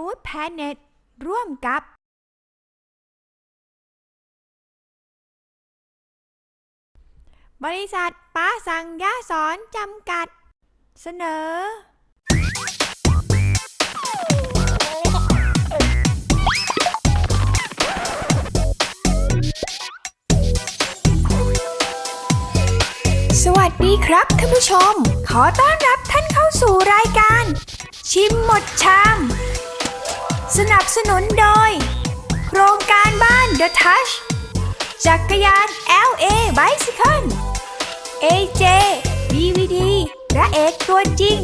ฟู้ดแพนเน็ตร่วมกับ บริษัทป้าสังยาสอนจำกัด เสนอ สวัสดีครับท่านผู้ชม ขอต้อนรับท่านเข้าสู่รายการ ชิมหมดชาม สนับสนุนโดย โครงการบ้าน The Touch จักรยาน LA Bicycle AJ DVD พระเอกตัวจริง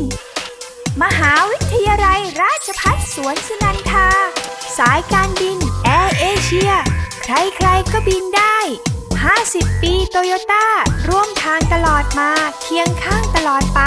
มหาวิทยาลัยราชภัฏสวนสนันทา สายการบินแอร์เอเชีย ใครๆก็บินได้ 50 ปีโตโยต้าร่วมทางตลอดมาเคียงข้างตลอดไป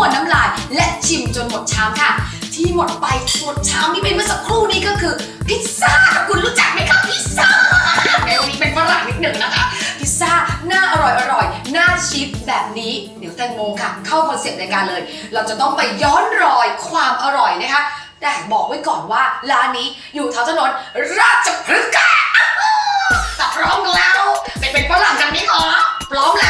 วน้ำลาย และชิมจนหมดชามค่ะ ที่หมดไปหมดชามนี้เป็นเมื่อสักครู่นี้ก็คือพิซซ่าคุณรู้จักไหมคะพิซซ่าแนวนี้เป็นฝรั่งนิดหนึ่งนะคะ พิซซ่าหน้าอร่อยอร่อยหน้าชิปแบบนี้เดี๋ยวแตงโมค่ะ เข้าคอนเซ็ปต์รายการเลย เราจะต้องไปย้อนรอยความอร่อยนะคะแต่บอกไว้ก่อนว่าร้านนี้อยู่แถวถนนราชพฤกษ์ค่ะถ้าพร้อมแล้วไปเป็นฝรั่งกันนี้ขอพร้อมแล้ว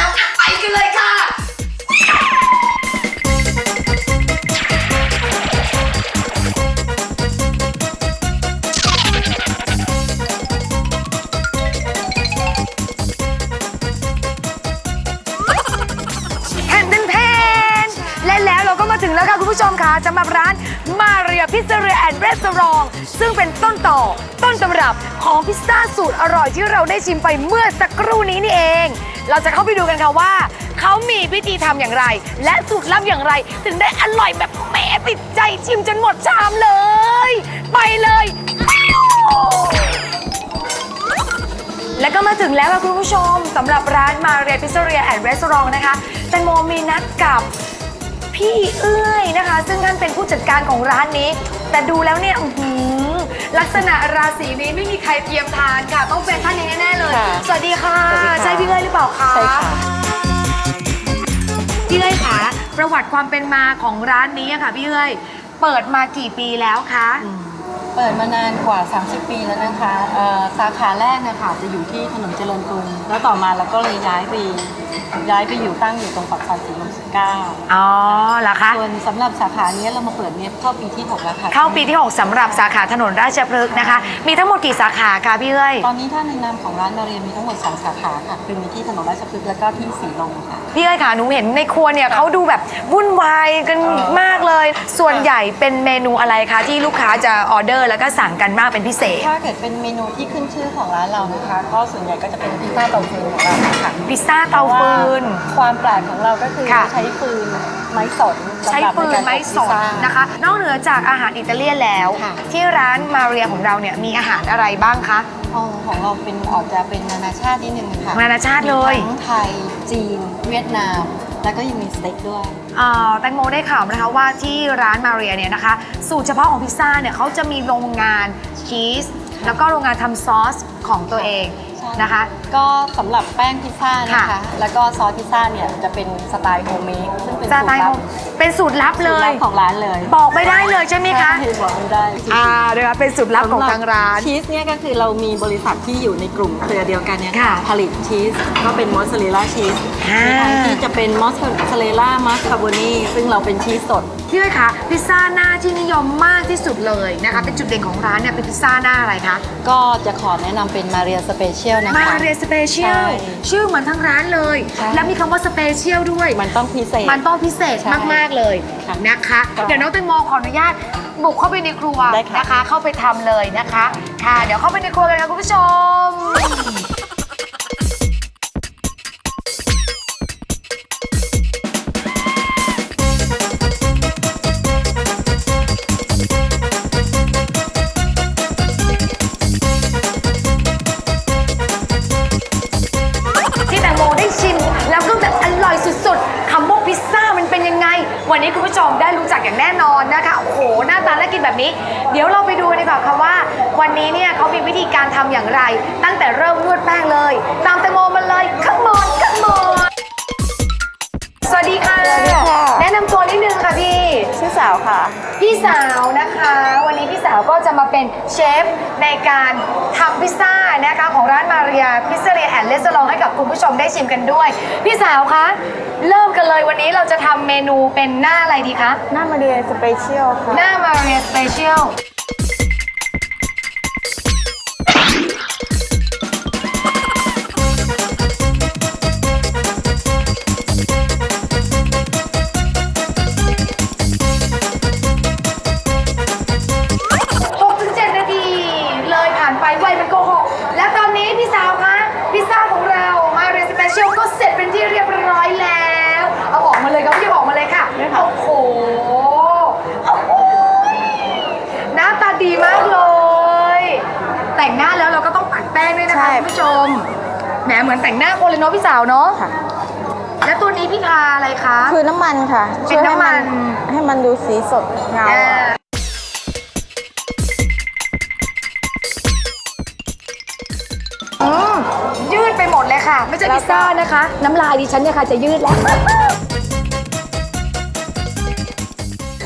ผู้ชมคะสำหรับร้านมาเรียพิซซ่าเรียแอนด์รีสอร์ทซึ่งเป็นต้นต่อ ต้นตำรับของพิซซ่าสูตรอร่อยที่เราได้ชิมไปเมื่อสักครู่นี้นี่เอง เราจะเข้าไปดูกันค่ะว่า เขามีพิธีทำอย่างไร และสูตรลับอย่างไร ถึงได้อร่อยแบบแหมติดใจชิมจนหมดชามเลย ไปเลยและก็มาถึงแล้วค่ะคุณผู้ชมสำหรับร้านมาเรียพิซซ่าเรียแอนด์รีสอร์ทนะคะแตงโมมีนัดกับพี่เอื้อ ยนะคะ ซึ่งท่านเป็นผู้จัดการของร้านนี้ แต่ดูแล้วเนี่ยอื้อหือลักษณะราศีนี้ไม่มีใครเตรียมทานค่ะ ต้องเป็นท่านนี้แน่ๆเลย ค่ะสวัสดีค่ะ สวัสดีค่ะ ใช่พี่เอื้อยหรือเปล่าคะ ใช่ค่ะ พี่เอื้อยคะประวัติความเป็นมาของร้านนี้อะค่ะพี่เอื้อยเปิดมากี่ปีแล้วคะ เปิดมานานกว่า 30 ปีแล้วนะคะเอ่อสาขาแรกเนะคะจะอยู่ที่ถนนเจริญกรุง แล้วต่อมาเราก็เลยย้ายไปย้ายไปอยู่ตั้งอยู่ตรงปากซอยสีลม19อ๋อเหรอคะส่วนสำหรับสาขานี้เรามาเปิดเนี่ยเข้าปีที่6แล้วค่ะเข้าปีที่ 6สำหรับสาขาถนนราชพฤกษ์นะคะ มีทั้งหมดกี่สาขาคะพี่เอ้ยตอนนี้ถ้าในนามของร้านนาเรียนมีทั้งหมด2สาขาค่ะคือมีที่ถนนราชพฤกษ์แล้วก็ที่สีลมค่ะ พี่เอ้ยค่ะหนูเห็นในครัวเนี่ยเขาดูแบบวุ่นวายกันเออมากเลย ส่วนใหญ่เป็นเมนูอะไรคะที่ลูกค้าจะออเดอร์แล้วก็สั่งกันมากเป็นพิเศษ ถ้าเกิดเป็นเมนูที่ขึ้นชื่อของร้านเรานะคะก็ส่วนใหญ่ก็จะเป็นพิซซ่าเตาฟืนของเราค่ะพิซซ่าเตาฟืนเพราะว่าความแปลกของเราก็คือค่ะ ใช้ฟืนไม้สนใช้สำหรับปืนใการไม้สอบพิซดซ่านะคะ นอกเหนือจากอาหารอิตาเลียนแล้ว ค่ะ ที่ร้านมาเรียของเราเนี่ยมีอาหารอะไรบ้างคะ อ๋อของเราเป็นออกจะเป็นนานาชาตินิดนึงค่ะนานาชาติเลย มีทั้งไทยจีน เวียดนาม แล้วก็ยังมีสเต็กด้วย อ่าแตงโมได้ข่าวนะคะว่าที่ร้านมาเรียเนี่ยนะคะ สูตรเฉพาะของพิซซ่าเนี่ยเขาจะมีโรงงานชีสแล้วก็โรงงานทำซอสของตัวเองนะคะ ก็สำหรับแป้งพิซซ่านะค่ะคะแล้วก็ซอสพิซซ่าเนี่ยจะเป็นสไตล์โฮมเมดซึ่งเป็นสสูตไตรล์ลัโฮบมเป็นสูตรลับเลสูตรยลับของร้านเลยบอกไม่ได้เลยใช่ไหมคะ ใช่บอกไม่ได้อ่าเดี๋ยวเป็นสูตรลับของทางร้าน ชีสเนี่ยก็คือเรามีบริษัทที่อยู่ในกลุ่มเครือเดียวกันเนี่ยค่ะผลิตชีสก็เป็นมอสซาเรลล่าชีสอ่าในทางที่จะเป็นมอสซาเรลล่ามัสคาโบนีซึ่งเราเป็นชีสสด พี่อ้อยคะพิซซ่าหน้าที่นิยมมากที่สุดเลยนะคะเป็นจุดเด่นของร้านเนี่ยเป็นพิซซ่าหน้าอะไรคะก็จะขอแนะนำเป็นมาเรียสเปเชียลนะคะ มาเรียสเปเชียลใช่ชื่อเหมือนทั้งร้านเลย ใช่ แล้วมีคำว่าสเปเชียลด้วย มันต้องพิเศษ มันต้องพิเศษใช่มาก ๆ เลยค่ะนะคะ ค่ะเดี๋ยวน้องแตงโมขออนุญาตบุกเข้าไปในครัวได้ค่ะ นะคะ เข้าไปทำเลยนะคะ ค่ะ เดี๋ยวเข้าไปในครัวกันค่ะคุณผู้ชม วันนี้คุณผู้ชมได้รู้จักอย่างแน่นอนนะคะโอ้โหหน้าตาน่ากินแบบนี้ เดี๋ยวเราไปดูกันดีกว่าค่ะว่า วันนี้เนี่ยเขามีวิธีการทำอย่างไร ตั้งแต่เริ่มนวดแป้งเลย ตามแตงโมมาเลยขัมอนขัมอนสวัสดีค่ะ แนะนำตัวนิดนึงค่ะพี่ ชื่อสาวค่ะ พี่สาวนะคะวันนี้พี่สาวก็จะมาเป็นเชฟในการทำพิซซ่านะคะของร้านมาเรียพิซซ่าเรียแอนด์เลสลองให้กับคุณผู้ชมได้ชิมกันด้วย พี่สาวคะเริ่มกันเลยวันนี้เราจะทำเมนูเป็นหน้าอะไรดีคะ หน้ามาเรียสเปเชียลค่ะ หน้ามาเรียสเปเชียล ผู้ชม แหมเหมือนแต่งหน้าคนเลยเนาะพี่สาวเนาะ ค่ะ แล้วตัวนี้พี่ทาอะไรคะ คือน้ำมันค่ะเป็นน้ำมันช่วยให้ให้มันดูสีสดเงา อ่าอืมยืดไปหมดเลยค่ะ ไม่ใช่พิซซ่านะคะ น้ำลายดิฉันเนี่ยค่ะจะยืดแล้ว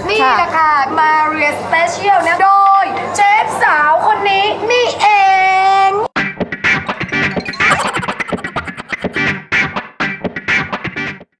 นี่แหละค่ะมาเรียสเปเชียลนะโด